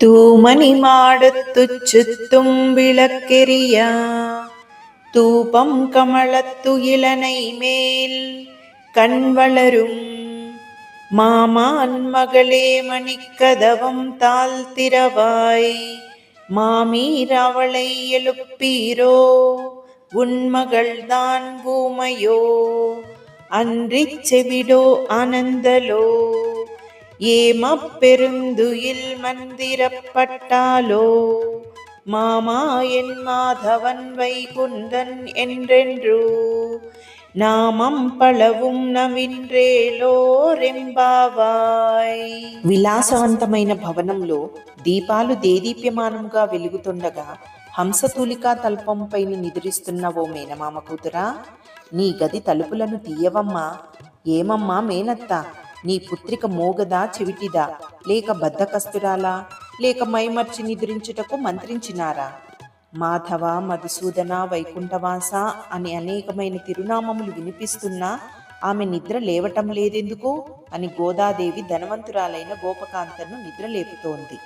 തൂമണി മാടത്തു ചുത്തും വിളക്കെറിയ തൂപം കമളത്തു ഇളനൈ മേൽ കൺവളരും മാമാൻ മകളെ മണിക്കതവം താൽത്തിരവായി മാമീരവളை எழுப்பீரோ உன்மகள்தான் பூமையோ அன்றிச் செவிடோ அனந்தலோ ஏமப்பெருந்துயில் மந்திரப்பட்டாலோ மாமா என் மாதவன் வைகுந்தன் என்றென்றூ நாமம் பலவும் నవింద్రేలో రెంబావాయ్? విలాసవంతమైన భవనంలో దీపాలు దేదీప్యమానముగా వెలుగుతుండగా హంసతూలికా తల్పంపైన నిద్రిస్తున్న ఓ మేనమామ కూతురా నీ గది తలుపులను తీయవమ్మా. ఏమమ్మా మేనత్తా? నీ పుత్రిక మోగదా చెవిటిదా? లేక బద్ధకస్తురాలా? లేక మైమర్చి నిద్రించుటకు మంత్రించినారా? మాధవ మధుసూదన వైకుంఠవాస అని అనేకమైన తిరునామములు వినిపిస్తున్నా ఆమె నిద్ర లేవటం లేదెందుకు? అని గోదాదేవి ధనవంతురాలైన గోపకాంతను నిద్రలేపుతోంది.